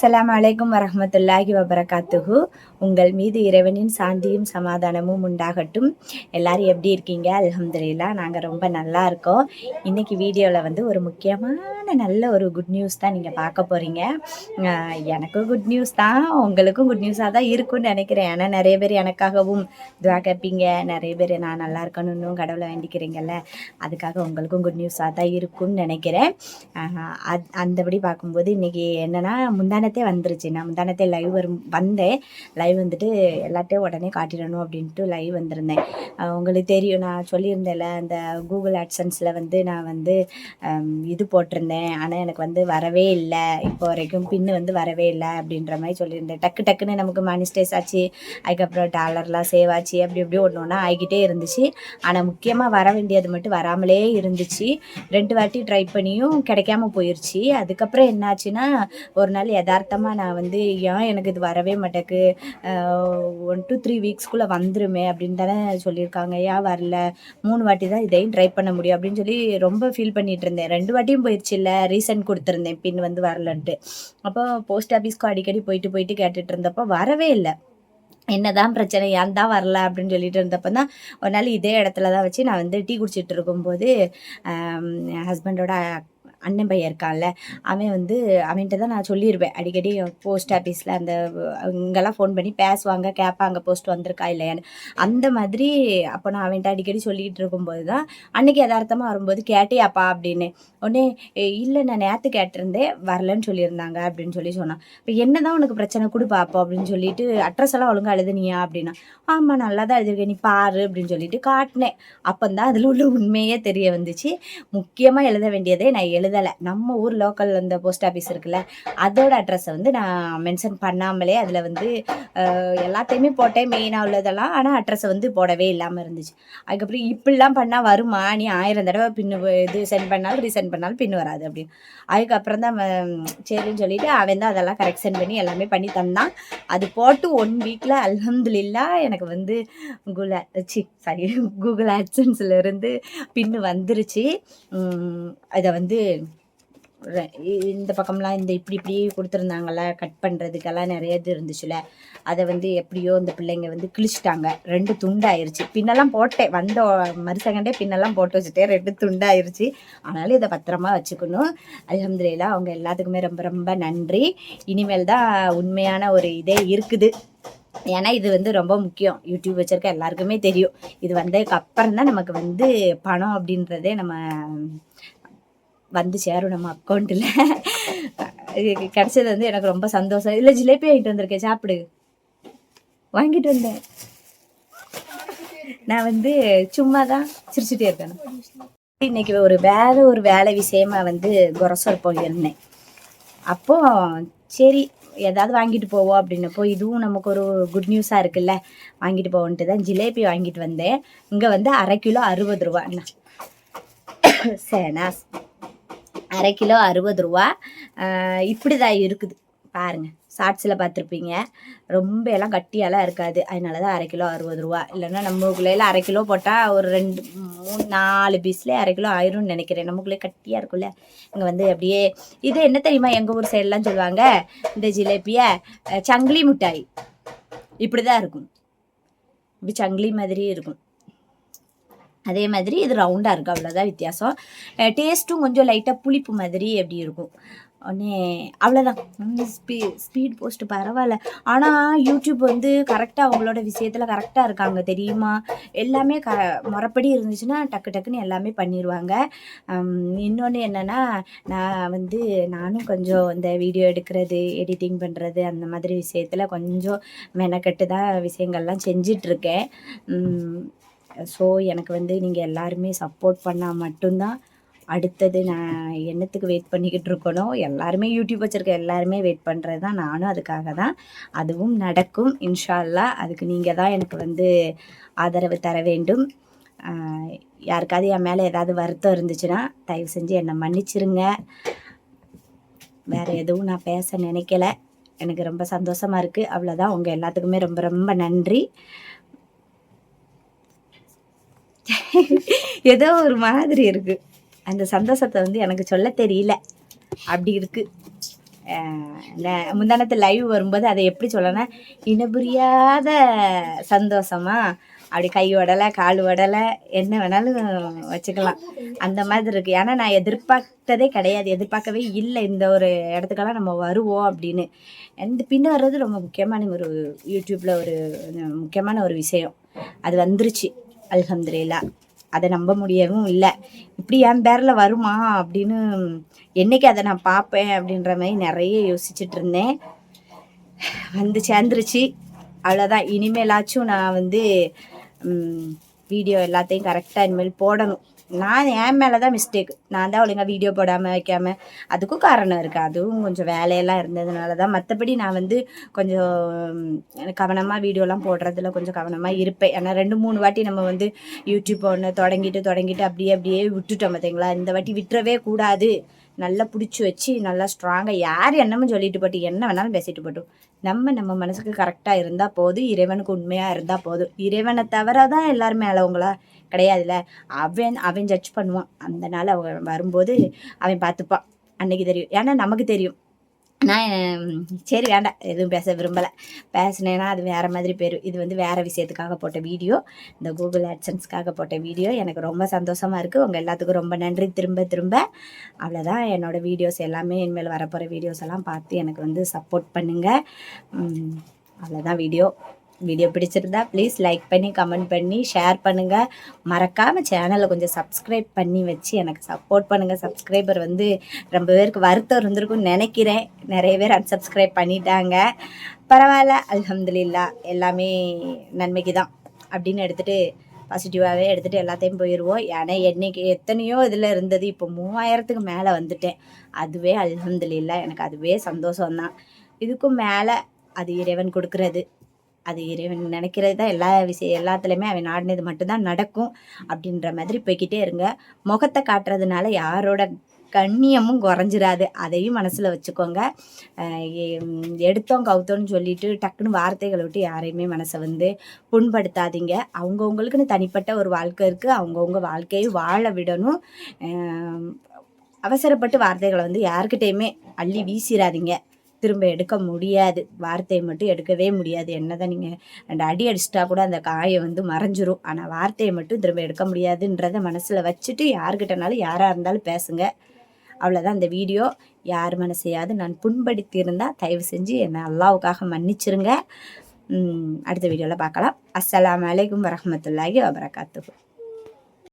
அஸ்ஸலாமு அலைக்கும் வரமத்துல்லாஹி வபரகாத்துஹு. உங்கள் மீது இறைவனின் சாந்தியும் சமாதானமும் உண்டாகட்டும். எல்லாரும் எப்படி இருக்கீங்க? அலமதுல்லா நாங்கள் ரொம்ப நல்லா இருக்கோம். இன்னைக்கு வீடியோவில் வந்து ஒரு முக்கியமான நல்ல ஒரு குட் நியூஸ் தான் நீங்கள் பார்க்க போகிறீங்க எனக்கும் குட் நியூஸ் தான் உங்களுக்கும் குட் நியூஸாக தான் இருக்கும்னு நினைக்கிறேன். ஏன்னா நிறைய பேர் எனக்காகவும் துவா கேட்பீங்க. நிறைய பேர் நான் நல்லா இருக்கணும்னு கடவுளை வேண்டிக்கிறீங்கல்ல. அதுக்காக உங்களுக்கும் குட் நியூஸாக தான் இருக்கும்னு நினைக்கிறேன். அந்தபடி பார்க்கும்போது இன்னைக்கு என்னன்னா முந்தானத்தே வந்துருச்சு. நான் முந்தானத்தே லைவ் வரும் வந்தேன். லைவ் வந்துட்டு எல்லாத்தையும் உடனே காட்டிடணும் அப்படின்ட்டு லைவ் வந்திருந்தேன். உங்களுக்கு தெரியும் நான் சொல்லியிருந்தேன்ல அந்த கூகுள் ஆட்சன்ஸில் வந்து நான் வந்து இது போட்டிருந்தேன். ஆனால் எனக்கு வந்து வரவே இல்லை. இப்போ வரைக்கும் பின்னு வந்து வரவே இல்லை அப்படின்ற மாதிரி சொல்லியிருந்தேன். டக்கு டக்குன்னு நமக்கு மானிஸ்டேஸ் ஆச்சு. அதுக்கப்புறம் டாலர்லாம் சேவ் ஆச்சு. அப்படி இப்படி ஒன்று ஒன்றா ஆகிக்கிட்டே இருந்துச்சு. ஆனால் முக்கியமாக வர வேண்டியது மட்டும் வராமலே இருந்துச்சு. ரெண்டு வாட்டி ட்ரை பண்ணியும் கிடைக்காம போயிடுச்சு அதுக்கப்புறம் என்னாச்சுன்னா ஒரு நாள் யதார்த்தமாக நான் வந்து ஏன் எனக்கு இது வரவே மாட்டேக்கு? ஒன் டூ த்ரீ வீக்ஸ்க்குள்ளே வந்துருமே அப்படின்னு தானே சொல்லியிருக்காங்க. ஏன் வரல? மூணு வாட்டி தான் இதையும் ட்ரை பண்ண முடியும் அப்படின்னு சொல்லி ரொம்ப ஃபீல் பண்ணிகிட்டு இருந்தேன். ரெண்டு வாட்டியும் போயிடுச்சு இல்லை ரீசன் கொடுத்துருந்தேன். பின் வந்து வரலன்ட்டு. அப்போ போஸ்ட் ஆஃபீஸ்க்கும் அடிக்கடி போயிட்டு போயிட்டு கேட்டுட்டு இருந்தப்போ வரவே இல்லை. என்னதான் பிரச்சனை? ஏன் தான் வரல? அப்படின்னு சொல்லிட்டு இருந்தப்போ தான் ஒரு நாள் இதே இடத்துல தான் வச்சு நான் வந்து டீ குடிச்சிட்டு இருக்கும்போது ஹஸ்பண்டோட அண்ணன் பையன் இருக்கான்ல அவன் வந்து அவன்கிட்ட தான் நான் சொல்லிடுவேன் அடிக்கடி போஸ்ட் ஆஃபீஸில் அந்த இங்கெல்லாம் ஃபோன் பண்ணி பேசுவாங்க கேட்பாங்க போஸ்ட் வந்திருக்கா இல்லையான்னு. அந்த மாதிரி அப்போ நான் அவன்கிட்ட அடிக்கடி சொல்லிக்கிட்டு இருக்கும்போது தான் அன்னைக்கு யதார்த்தமாக வரும்போது கேட்டேயாப்பா அப்படின்னு. உடனே இல்லை நான் நேற்று கேட்டிருந்தேன் வரலன்னு சொல்லியிருந்தாங்க அப்படின்னு சொல்லி சொன்னான். இப்போ என்ன தான் உனக்கு பிரச்சனை கொடு பாப்போம் அப்படின்னு சொல்லிட்டு அட்ரஸ் எல்லாம் ஒழுங்கா எழுதுனியா அப்படின்னா ஆமாம் நல்லா தான் எழுதிருக்கேன் நீ பாரு அப்படின்னு சொல்லிட்டு காட்டினேன். அப்போ தான் அதில் உள்ள உண்மையே தெரிய வந்துச்சு. முக்கியமாக எழுத வேண்டியதே நான் எழுதலை. நம்ம ஊர் லோக்கல் அந்த போஸ்ட் ஆஃபீஸ் இருக்குல்ல அதோட அட்ரஸை வந்து நான் மென்ஷன் பண்ணாமலே அதில் வந்து எல்லாத்தையுமே போட்டேன் மெயினாக உள்ளதெல்லாம். ஆனால் அட்ரஸை வந்து போடவே இல்லாமல் இருந்துச்சு. அதுக்கப்புறம் இப்படிலாம் பண்ணால் வருமா? நீ ஆயிரம் தடவை பின்னு இது சென்ட் பண்ணாலும் ரீசென்ட் பண்ணாலும் பின் வராது அப்படின்னு. அதுக்கப்புறம் தான் சரின்னு சொல்லிட்டு அவன் தான் அதெல்லாம் கரெக்ஷன் பண்ணி எல்லாமே பண்ணி தந்தான். அது போட்டு ஒன் வீக்கில் அல்ஹம்துலில்லா எனக்கு வந்து கூகுள் சி சாரி கூகுள் ஆட்சன்ஸ்ல இருந்து பின்னு வந்துருச்சு. அதை வந்து இந்த பக்கம்லாம் இந்த இப்படி இப்படி கொடுத்துருந்தாங்கல்ல கட் பண்ணுறதுக்கெல்லாம் நிறைய இது இருந்துச்சுல அதை வந்து எப்படியோ இந்த பிள்ளைங்க வந்து கிழிச்சிட்டாங்க. ரெண்டு துண்டாயிருச்சு. பின்னெல்லாம் போட்டேன் வந்த மறு செகண்டே பின்னெல்லாம் போட்டு வச்சுட்டேன் ரெண்டு துண்டாயிருச்சு. ஆனாலும் இதை பத்திரமா வச்சுக்கணும். அல்ஹம்துலில்லாஹ் அவங்க எல்லாத்துக்குமே ரொம்ப ரொம்ப நன்றி. இனிமேல் தான் உண்மையான ஒரு இதே இருக்குது. ஏன்னா இது வந்து ரொம்ப முக்கியம். யூடியூப் வச்சிருக்க எல்லாருக்குமே தெரியும். இது வந்ததுக்கு அப்புறம் தான் நமக்கு வந்து பணம் அப்படின்றதே நம்ம வந்து சேரும் நம்ம அக்கௌண்ட்டில் கிடைச்சது வந்து எனக்கு ரொம்ப சந்தோஷம். இல்லை ஜிலேபி வாங்கிட்டு வந்திருக்கேன். சாப்பிடு. வாங்கிட்டு வந்தேன். நான் வந்து சும்மா தான் சிரிச்சுட்டே இருக்கேன் இன்னைக்கு ஒரு வேறு ஒரு வேலை விஷயமா வந்து குரசல் போயிருந்தேன் அப்போ சரி ஏதாவது வாங்கிட்டு போவோம் அப்படின்னப்போ இதுவும் நமக்கு ஒரு குட் நியூஸாக இருக்குல்ல. வாங்கிட்டு போவோன்ட்டு தான் ஜிலேபி வாங்கிட்டு வந்தேன். இங்கே வந்து அரை கிலோ அறுபது ரூபா சேனாஸ் அரை கிலோ அறுபது ரூபா. இப்படி தான் இருக்குது. பாருங்கள் ஷார்ட்ஸில் பார்த்துருப்பீங்க. ரொம்ப எல்லாம் கட்டியெல்லாம் இருக்காது. அதனால தான் அரை கிலோ அறுபது ரூபா. இல்லைன்னா நம்மக்குள்ளேல அரை கிலோ போட்டால் ஒரு ரெண்டு மூணு நாலு பீஸ்லேயே அரை கிலோ ஆயிரும்னு நினைக்கிறேன். நமக்குள்ளே கட்டியாக இருக்கும்ல. இங்கே வந்து அப்படியே இது என்ன தெரியுமா எங்கள் ஊர் சைடெலாம் சொல்லுவாங்க? இந்த ஜிலேபியை சங்கிலி மிட்டாய். இப்படி தான் இருக்கும். இப்படி சங்கிலி மாதிரியே இருக்கும். அதே மாதிரி இது ரவுண்டாக இருக்கும் அவ்வளோதான் வித்தியாசம். டேஸ்ட்டும் கொஞ்சம் லைட்டாக புளிப்பு மாதிரி எப்படி இருக்கும்? உடனே அவ்வளோதான் ஸ்பீ ஸ்பீட் போஸ்ட் பரவாயில்ல. ஆனால் யூடியூப் வந்து கரெக்டாக அவங்களோட விஷயத்தில் கரெக்டாக இருக்காங்க தெரியுமா? எல்லாமே க முறப்படி இருந்துச்சுன்னா டக்கு டக்குன்னு எல்லாமே பண்ணிடுவாங்க இன்னொன்று என்னென்னா நான் வந்து நானும் கொஞ்சம் இந்த வீடியோ எடுக்கிறது எடிட்டிங் பண்ணுறது அந்த மாதிரி விஷயத்தில் கொஞ்சம் மெனக்கெட்டு தான் விஷயங்கள்லாம் செஞ்சிட்ருக்கேன் ஸோ எனக்கு வந்து நீங்கள் எல்லாருமே சப்போர்ட் பண்ணால் மட்டும்தான் அடுத்தது நான் என்னத்துக்கு வெயிட் பண்ணிக்கிட்டு இருக்கணும் எல்லாருமே யூடியூப் வச்சுருக்க எல்லாருமே வெயிட் பண்ணுறது தான் நானும் அதுக்காக தான் அதுவும் நடக்கும் இன்ஷால்லா அதுக்கு நீங்கள் தான் எனக்கு வந்து ஆதரவு தர வேண்டும். யாருக்காவது என் மேலே ஏதாவது வருத்தம் இருந்துச்சுன்னா தயவு செஞ்சு என்னை மன்னிச்சிருங்க. வேறு எதுவும் நான் பேச நினைக்கல. எனக்கு ரொம்ப சந்தோஷமாக இருக்குது அவ்வளோதான் உங்கள் எல்லாத்துக்குமே ரொம்ப ரொம்ப நன்றி. ஏதோ ஒரு மாதிரி இருக்கு. அந்த சந்தோஷத்தை வந்து எனக்கு சொல்ல தெரியல. அப்படி இருக்கு. முந்தானத்து லைவ் வரும்போது அதை எப்படி சொல்லனா இனபுரியாத சந்தோஷமா அப்படி கை உடலை கால் உடலை என்ன வேணாலும் வச்சுக்கலாம். அந்த மாதிரி இருக்குது ஏன்னா நான் எதிர்பார்த்ததே கிடையாது. எதிர்பார்க்கவே இல்லை. இந்த ஒரு இடத்துக்கெல்லாம் நம்ம வருவோம் அப்படின்னு. இந்த பின்ன வர்றது ரொம்ப முக்கியமான ஒரு யூடியூப்பில் ஒரு முக்கியமான ஒரு விஷயம். அது வந்துருச்சு. அல்ஹம்துலில்லாஹ் அதை நம்ப முடியவும் இல்லை. இப்படி என் பேரில் வருமா அப்படின்னு என்னைக்கு அதை நான் பார்ப்பேன் அப்படின்ற மாதிரி நிறைய யோசிச்சுட்டு இருந்தேன். வந்து சேர்ந்துருச்சு. அவ்வளோதான் இனிமேலாச்சும் நான் வந்து வீடியோ எல்லாத்தையும் கரெக்டாக இனிமேல் போடணும். நான் என் மேலே தான் மிஸ்டேக் நான் தான் ஒழுங்காக வீடியோ போடாமல் வைக்காமல் அதுக்கும் காரணம் இருக்குது அதுவும் கொஞ்சம் வேலையெல்லாம் இருந்ததுனால தான் மற்றபடி நான் வந்து கொஞ்சம் கவனமாக வீடியோலாம் போடுறதுல கொஞ்சம் கவனமாக இருப்பேன். ஏன்னா ரெண்டு மூணு வாட்டி நம்ம வந்து யூடியூப் ஒன்று தொடங்கிட்டு தொடங்கிட்டு அப்படியே அப்படியே விட்டுட்டோம் பார்த்தீங்களா இந்த வாட்டி விட்டுறவே கூடாது. நல்லா பிடிச்சி வச்சு நல்லா ஸ்ட்ராங்காக யார் என்னமும் சொல்லிட்டு போட்டு என்ன வேணாலும் பேசிட்டு போட்டோம். நம்ம நம்ம மனசுக்கு கரெக்டாக இருந்தால் போதும். இறைவனுக்கு உண்மையாக இருந்தால் போதும். இறைவனை தவிர தான் எல்லாரும் அளவுங்களா கிடையாதுல்ல. அவன் அவன் ஜட்ஜ் பண்ணுவான். அந்த நாள் அவன் வரும்போது அவன் பார்த்துப்பான் அன்னைக்கு தெரியும். ஏன்னா நமக்கு தெரியும். நான் சரி வேண்டாம். எதுவும் பேச விரும்பலை. பேசினேன்னா அது வேறு மாதிரி போயிடும் இது வந்து வேறு விஷயத்துக்காக போட்ட வீடியோ. இந்த கூகுள் ஆட்சன்ஸ்க்காக போட்ட வீடியோ. எனக்கு ரொம்ப சந்தோஷமாக இருக்குது உங்கள் எல்லாத்துக்கும் ரொம்ப நன்றி. திரும்ப திரும்ப. அவ்வளோதான் என்னோடய வீடியோஸ் எல்லாமே இனிமேல் வரப்போகிற வீடியோஸ் எல்லாம் பார்த்து எனக்கு வந்து சப்போர்ட் பண்ணுங்கள் அவ்வளோதான் வீடியோ. வீடியோ பிடிச்சிருந்தா ப்ளீஸ் லைக் பண்ணி கமெண்ட் பண்ணி ஷேர் பண்ணுங்கள் மறக்காமல் சேனலை கொஞ்சம் சப்ஸ்கிரைப் பண்ணி வச்சு எனக்கு சப்போர்ட் பண்ணுங்கள் சப்ஸ்கிரைபர் வந்து ரொம்ப பேருக்கு வருத்தம் இருந்திருக்கும்னு நினைக்கிறேன். நிறைய பேர் அன்சப்ஸ்கிரைப் பண்ணிட்டாங்க. பரவாயில்ல அல்ஹம்துலில்லா எல்லாமே நன்மைக்கு தான் அப்படின்னு எடுத்துகிட்டு பாசிட்டிவாகவே எடுத்துகிட்டு எல்லாத்தையும் போயிடுவோம் ஏன்னா என்னைக்கு எத்தனையோ இதில் இருந்தது இப்போ மூவாயிரத்துக்கு மேலே வந்துட்டேன். அதுவே அல்ஹம்துலில்லா எனக்கு அதுவே சந்தோஷம்தான். இதுக்கும் மேலே அது இறைவன் கொடுக்குறது. அது இறைவன் நினைக்கிறது தான். எல்லா விஷயம் எல்லாத்துலேயுமே அவன் நாடினது மட்டும்தான் நடக்கும் அப்படின்ற மாதிரி போய்கிட்டே இருங்க. முகத்தை காட்டுறதுனால யாரோட கண்ணியமும் குறைஞ்சிடாது அதையும் மனசில் வச்சுக்கோங்க. எடுத்தோம் கவுத்தோன்னு சொல்லிட்டு டக்குன்னு வார்த்தைகளை விட்டு யாரையுமே மனசை வந்து புண்படுத்தாதீங்க. அவங்கவுங்களுக்குன்னு தனிப்பட்ட ஒரு வாழ்க்கை இருக்குது அவங்கவுங்க வாழ்க்கையை வாழ விடணும். அவசரப்பட்டு வார்த்தைகளை வந்து யாருக்கிட்டேயுமே அள்ளி வீசிடாதீங்க திரும்ப எடுக்க முடியாது. வார்த்தையை மட்டும் எடுக்கவே முடியாது. என்னதான் நீங்கள் ரெண்டு அடி அடிச்சிட்டா கூட அந்த காயை வந்து மறைஞ்சிரும். ஆனால் வார்த்தையை மட்டும் திரும்ப எடுக்க முடியாதுன்றத மனசில் வச்சுட்டு யாருக்கிட்டனாலும் யாராக இருந்தாலும் பேசுங்க. அவ்வளோதான் அந்த வீடியோ. யார் மனசையாவது நான் புண்படுத்தியிருந்தால் தயவு செஞ்சு என்னை அல்லாவுக்காக மன்னிச்சிருங்க. அடுத்த வீடியோவில் பார்க்கலாம். அஸ்லாம் வலைக்கம் வரமத்துல்லாஹி வபரகாத்து